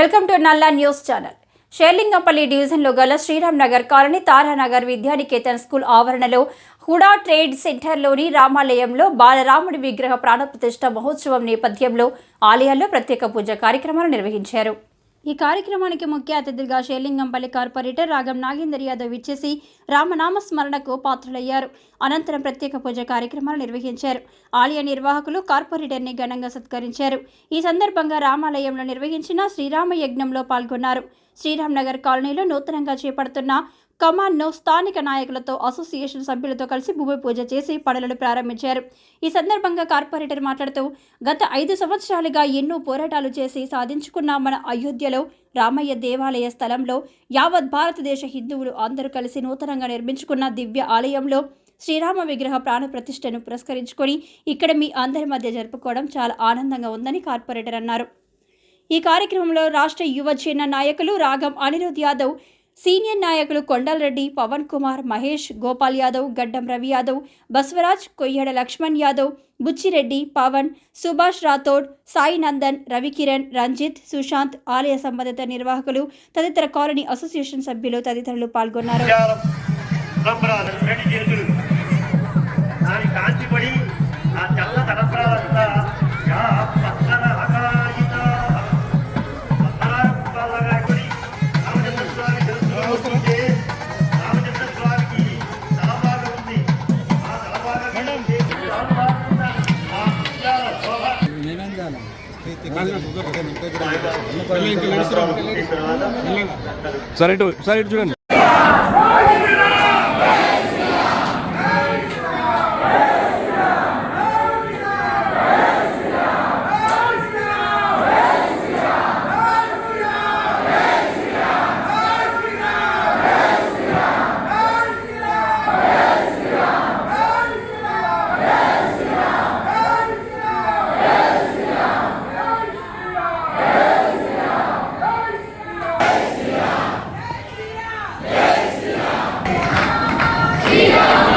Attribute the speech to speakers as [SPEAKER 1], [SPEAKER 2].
[SPEAKER 1] Welcome to Nalla news channel. Serilingampally డివిజన్లో గల Sriram Nagar colony Taranagar Vidyaniketan school ఆవరణలో హుడా ట్రేడ్ సెంటర్లోని రామాలయంలో బాలరాముడి విగ్రహ ప్రాణప్రతిష్ఠ మహోత్సవం నేపథ్యంలో ఆలయాల్లో ప్రత్యేక పూజ కార్యక్రమాలు నిర్వహించారు. ఈ కార్యక్రమానికి ముఖ్య అతిథిగా షేలింగంపల్లి కార్పొరేటర్ రాగం నాగేందర్ యాదవ్ ఇచ్చేసి రామనామ స్మరణకు పాత్రలయ్యారు. అనంతరం ప్రత్యేక పూజ కార్యక్రమాలు నిర్వహించారు. ఆలయ నిర్వాహకులు కార్పొరేటర్ని ఘనంగా సత్కరించారు. ఈ సందర్భంగా రామాలయంలో నిర్వహించిన శ్రీరామ యజ్ఞంలో పాల్గొన్నారు. శ్రీరామ్ నగర్ కాలనీలో నూతనంగా చేపడుతున్న కమాండ్ను స్థానిక నాయకులతో అసోసియేషన్ సభ్యులతో కలిసి భూమి పూజ చేసి పనులను ప్రారంభించారు. ఈ సందర్భంగా కార్పొరేటర్ మాట్లాడుతూ గత ఐదు సంవత్సరాలుగా ఎన్నో పోరాటాలు చేసి సాధించుకున్న మన అయోధ్యలో రామయ్య దేవాలయ స్థలంలో యావత్ భారతదేశ హిందువులు అందరూ కలిసి నూతనంగా నిర్మించుకున్న దివ్య ఆలయంలో శ్రీరామ విగ్రహ ప్రాణ ప్రతిష్టను పురస్కరించుకొని ఇక్కడ మీ అందరి మధ్య జరుపుకోవడం చాలా ఆనందంగా ఉందని కార్పొరేటర్ అన్నారు. ఈ కార్యక్రమంలో రాష్ట్ర యువ నాయకులు రాగం అనిరుద్ యాదవ్ సీనియర్ నాయకులు కొండలరెడ్డి పవన్ కుమార్ మహేష్ గోపాల్ యాదవ్ గడ్డం రవి యాదవ్ బస్వరాజ్ కొయ్యడ లక్ష్మణ్ యాదవ్ బుచ్చిరెడ్డి పవన్ సుభాష్ రాథోడ్ సాయి నందన్ రవికిరణ్ రంజిత్ సుశాంత్ ఆలయ సంబంధిత నిర్వాహకులు తదితర కాలనీ అసోసియేషన్ సభ్యులు తదితరులు పాల్గొన్నారు.
[SPEAKER 2] సరే ఇటు సరే ఇటు చూడండి. Freedom!